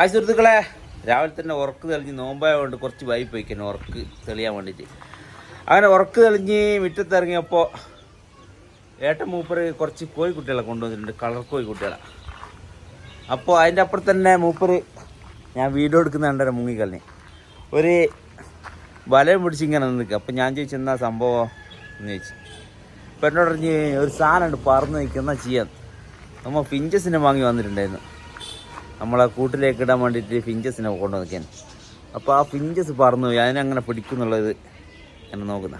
ആ സുഹൃത്തുക്കളെ. രാവിലെ തന്നെ ഉറക്ക് തെളിഞ്ഞ് നോമ്പായതുകൊണ്ട് കുറച്ച് വൈപ്പ് വയ്ക്കണം ഉറക്ക് തെളിയാൻ വേണ്ടിയിട്ട് അങ്ങനെ ഉറക്ക് തെളിഞ്ഞ് മുറ്റത്തിറങ്ങിയപ്പോൾ ഏട്ട മൂപ്പര് കുറച്ച് കോഴിക്കുട്ടികളെ കൊണ്ടുവന്നിട്ടുണ്ട് കളർ കോഴിക്കുട്ടികളെ അപ്പോൾ അതിന്റെ അപ്പുറത്ത് തന്നെ മൂപ്പര് ഞാൻ വീഡിയോ എടുക്കുന്ന കണ്ടര മുങ്ങിക്കളഞ്ഞ് ഒരു വലയം പിടിച്ച് ഇങ്ങനെ നിൽക്കുക. അപ്പം ഞാൻ ചോദിച്ചു എന്നാ സംഭവം? എന്ന് ചോദിച്ചു. അപ്പം എന്നോട് പറഞ്ഞ് ഒരു സാധനമുണ്ട് പറന്ന് നിൽക്കുന്ന ചെയ്യാൻ നമ്മൾ ഫിഞ്ചസിനെ വാങ്ങി വന്നിട്ടുണ്ടായിരുന്നു. നമ്മളെ കൂട്ടിലേക്ക് ഇടാൻ വേണ്ടിയിട്ട് ഫിഞ്ചസിനെ കൊണ്ടു നിൽക്കാൻ അപ്പോൾ ആ ഫിഞ്ചസ് പറന്നു പോയി. അതിനങ്ങനെ പിടിക്കുന്നുള്ളത് എന്നെ നോക്കുന്ന.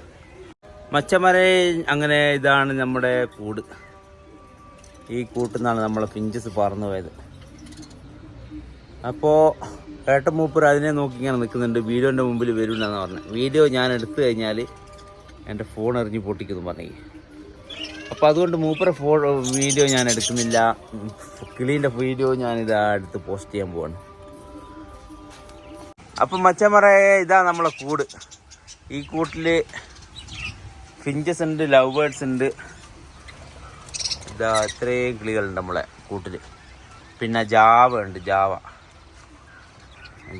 മച്ചമരെ അങ്ങനെ ഇതാണ് നമ്മുടെ കൂട്. ഈ കൂട്ടിൽ നിന്നാണ് നമ്മളെ ഫിഞ്ചസ് പറന്നു പോയത്. അപ്പോൾ ഏട്ടൻ മൂപ്പർ അതിനെ നോക്കി ഇങ്ങനെ നിൽക്കുന്നുണ്ട്. വീഡിയോന്റെ മുമ്പിൽ വരില്ലെന്ന് പറഞ്ഞത് വീഡിയോ ഞാൻ എടുത്തു കഴിഞ്ഞാൽ എന്റെ ഫോൺ എറിഞ്ഞ് പൊട്ടിക്കുന്നു പറഞ്ഞു. അപ്പോൾ അതുകൊണ്ട് മൂപ്പറെ ഫോ വീഡിയോ ഞാൻ എടുക്കുന്നില്ല. കിളീന്റെ വീഡിയോ ഞാൻ ഇതാ എടുത്ത് പോസ്റ്റ് ചെയ്യാൻ പോവാണ്. അപ്പം മച്ചമറ ഇതാ നമ്മളെ കൂട്. ഈ കൂട്ടിൽ ഫിഞ്ചസ് ഉണ്ട് ലവ് ബേർഡ്സ് ഉണ്ട്. ഇതാ ഇത്രയും കിളികളുണ്ട് നമ്മളെ കൂട്ടിൽ പിന്നെ ജാവ ഉണ്ട് ജാവ.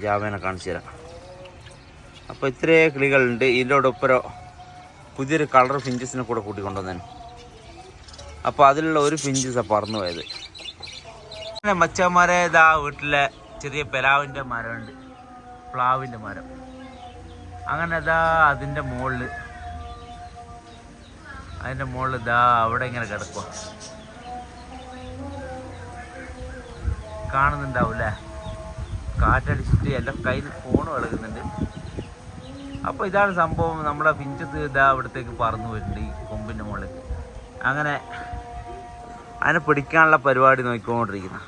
ജാവേനെ കാണിച്ചു തരാം. അപ്പോൾ ഇത്രയും കിളികളുണ്ട്. ഇതിനോടൊപ്പം പുതിയൊരു കളർ ഫിഞ്ചസിനെ കൂടെ കൂട്ടിക്കൊണ്ടുവന്നേന് അപ്പോൾ അതിലുള്ള ഒരു ഫിഞ്ചസ് പറന്നു പോയത്. മച്ചന്മാരെ ഇതാ വീട്ടിലെ ചെറിയ പെലാവിന്റെ മരമുണ്ട്. പ്ലാവിന്റെ മരം. അങ്ങനെ ഇതാ അതിന്റെ മുകളിൽ അതിന്റെ മുകളിൽ ഇതാ അവിടെ ഇങ്ങനെ കിടക്കുക കാണുന്നുണ്ടാവൂലേ കാറ്റടിച്ചിട്ട് എല്ലാം കയ്യിൽ ഫോൺ വിളകുന്നുണ്ട് അപ്പോൾ ഇതാണ് സംഭവം. നമ്മുടെ പിഞ്ചത്ത് ഇതാ അവിടത്തേക്ക് പറന്നു വരുന്നുണ്ട് ഈ കൊമ്പിന്റെ മുകളിൽ അങ്ങനെ അതിനെ പിടിക്കാനുള്ള പരിപാടി നോക്കിക്കൊണ്ടിരിക്കുന്ന.